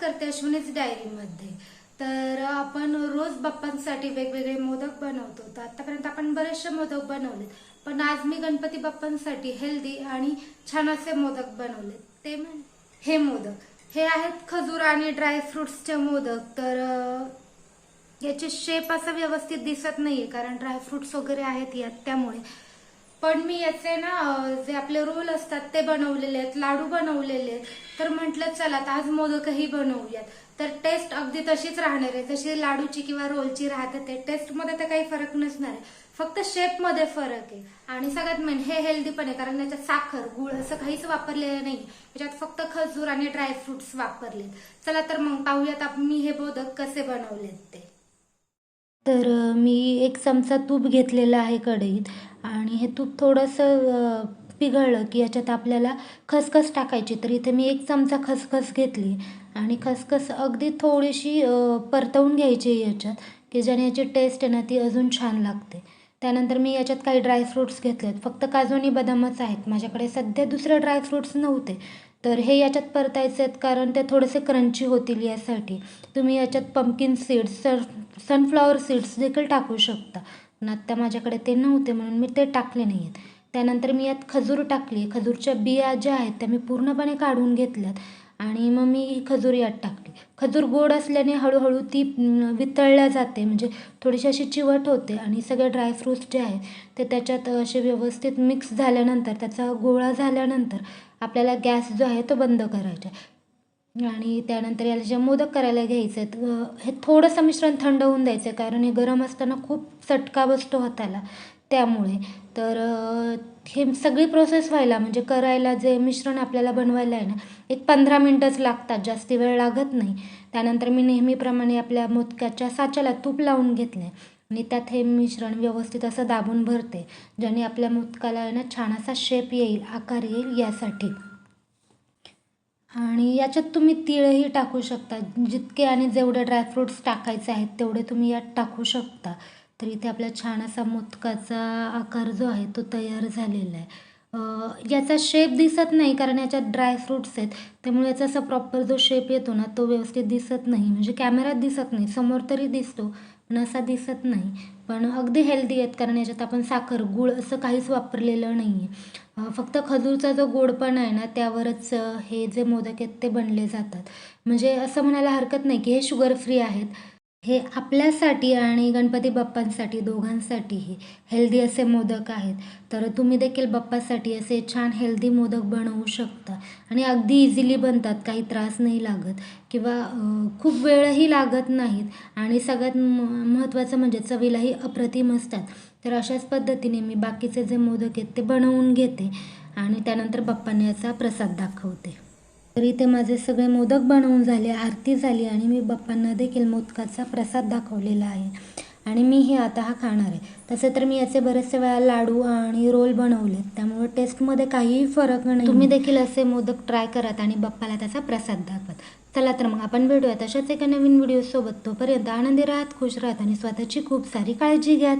करते अश्विनीच डायरीमध्ये तर आपण रोज बाप्पांसाठी वेगवेगळे मोदक बनवतो. तर आतापर्यंत आपण बरेचसे मोदक बनवले पण आज मी गणपती बाप्पांसाठी हेल्दी आणि छान असे मोदक बनवले ते हे मोदक. हे आहेत खजूर आणि ड्राय फ्रुट्सचे मोदक. तर याचे शेप असा व्यवस्थित दिसत नाहीये. कारण ड्रायफ्रुट्स वगैरे आहेत यात त्यामुळे. पण मी याचे ना जे आपले रोल असतात ते बनवलेले आहेत लाडू बनवलेले आहेत. तर म्हटलं चला आता आज मोदकही बनवूयात. तर टेस्ट अगदी तशीच राहणार आहे. जशी लाडूची किंवा रोलची राहते ते टेस्टमध्ये तर काही फरक नसणार आहे. फक्त शेपमध्ये फरक आहे. आणि सगळ्यात मेन हे हेल्दी पण आहे. कारण त्याच्यात साखर गुळ असं काहीच वापरलेलं नाही. त्याच्यात फक्त खजूर आणि ड्रायफ्रुट्स वापरलेत. चला तर मग पाहूयात मी हे मोदक कसे बनवलेत ते. तर मी एक चमचा तूप घेतलेला आहे कढईत. आणि हे तूप थोडंसं पिघळलं की याच्यात आपल्याला खसखस टाकायची. तर इथे मी एक चमचा खसखस घेतली आणि खसखस अगदी थोडीशी परतवून घ्यायची याच्यात की ज्याने याची टेस्ट आहे ना ती अजून छान लागते. त्यानंतर मी याच्यात काही ड्रायफ्रुट्स घेतलेत फक्त काजू आणि बदामच आहेत. माझ्याकडे सध्या दुसरे ड्रायफ्रुट्स नव्हते. तर हे याच्यात परतायचे आहेत कारण ते थोडेसे क्रंची होतील यासाठी. तुम्ही याच्यात pumpkin seeds sir sunflower seeds देखील टाकू शकता. पण आत्ता माझ्याकडे ते नव्हते म्हणून मी ते टाकले नाही आहेत त्यानंतर मी यात खजूर टाकली. खजूरच्या बिया ज्या आहेत त्या मी पूर्णपणे काढून घेतल्यात आणि मग मी खजूर यात टाकली. खजूर गोड असल्याने हळूहळू ती वितळल्या जाते. म्हणजे थोडीशी अशी चिवट होते आणि सगळे ड्रायफ्रूट्स जे आहेत ते त्याच्यात असे व्यवस्थित मिक्स झाल्यानंतर त्याचा गोळा झाल्यानंतर आपल्याला गॅस जो आहे तो बंद करायचा आहे. आणि त्यानंतर याला जे मोदक करायला घ्यायचे आहेत हे थोडंसं मिश्रण थंड होऊन द्यायचं आहे कारण हे गरम असताना खूप चटका बसतो हाताला. त्यामुळे तर हे सगळी प्रोसेस व्हायला म्हणजे करायला जे मिश्रण आपल्याला बनवायला आहे ना एक पंधरा मिनटंच लागतात जास्ती वेळ लागत नाही. त्यानंतर मी नेहमीप्रमाणे आपल्या मोदकाच्या साच्याला तूप लावून घेतले आणि त्यात हे मिश्रण व्यवस्थित असं दाबून भरते ज्याने आपल्या मोदकाला आहे ना छान असा शेप येईल आकार येईल यासाठी. आणि याच्यात तुम्ही तिळही टाकू शकता. जितके आणि जेवढे ड्रायफ्रुट्स टाकायचे आहेत तेवढे तुम्ही यात टाकू शकता. तर इथे आपला छान असा मोदकाचा आकार जो आहे तो तयार झालेला आहे. याचा शेप दिसत नाही कारण याच्यात ड्रायफ्रुट्स आहेत. त्यामुळे याचा असा प्रॉपर जो शेप येतो ना तो व्यवस्थित दिसत नाही. म्हणजे कॅमेऱ्यात दिसत नाही समोर तरी दिसतो पण असा दिसत नाही. पण अगदी हेल्दी आहेत कारण याच्यात आपण साखर गूळ असं काहीच वापरलेलं नाही आहे फक्त खजूरचा जो गोडपणा आहे ना त्यावरच हे जे मोदक आहेत ते बनले जातात. म्हणजे असं म्हणायला हरकत नाही की हे शुगर फ्री आहेत. हे आपल्यासाठी आणि गणपती बाप्पांसाठी दोघांसाठीही हेल्दी असे मोदक आहेत. तर तुम्ही देखील बाप्पासाठी असे छान हेल्दी मोदक बनवू शकता. आणि अगदी इझिली बनतात काही त्रास नाही लागत किंवा खूप वेळही लागत नाहीत. आणि सगळ्यात म महत्त्वाचं म्हणजे चवीलाही अप्रतिम असतात. तर अशाच पद्धतीने मी बाकीचे जे मोदक आहेत ते बनवून घेते आणि त्यानंतर बाप्पांना याचा प्रसाद दाखवते. तर इथे माझे सगळे मोदक बनवून झाले आरती झाली आणि मी बाप्पांना देखील मोदकाचा प्रसाद दाखवलेला आहे. आणि मी हे आता हा खाणार आहे. तसे तर मी याचे बरेचसे वेळा लाडू आणि रोल बनवलेत. त्यामुळे टेस्टमध्ये काहीही फरक नाही. तुम्ही देखील असे मोदक ट्राय करत आणि बाप्पाला त्याचा प्रसाद दाखवत. चला तर मग आपण भेटूया तशाच एका नवीन व्हिडिओसोबत. तोपर्यंत आनंदी राहत खुश राहत आणि स्वतःची खूप सारी काळजी घ्यात.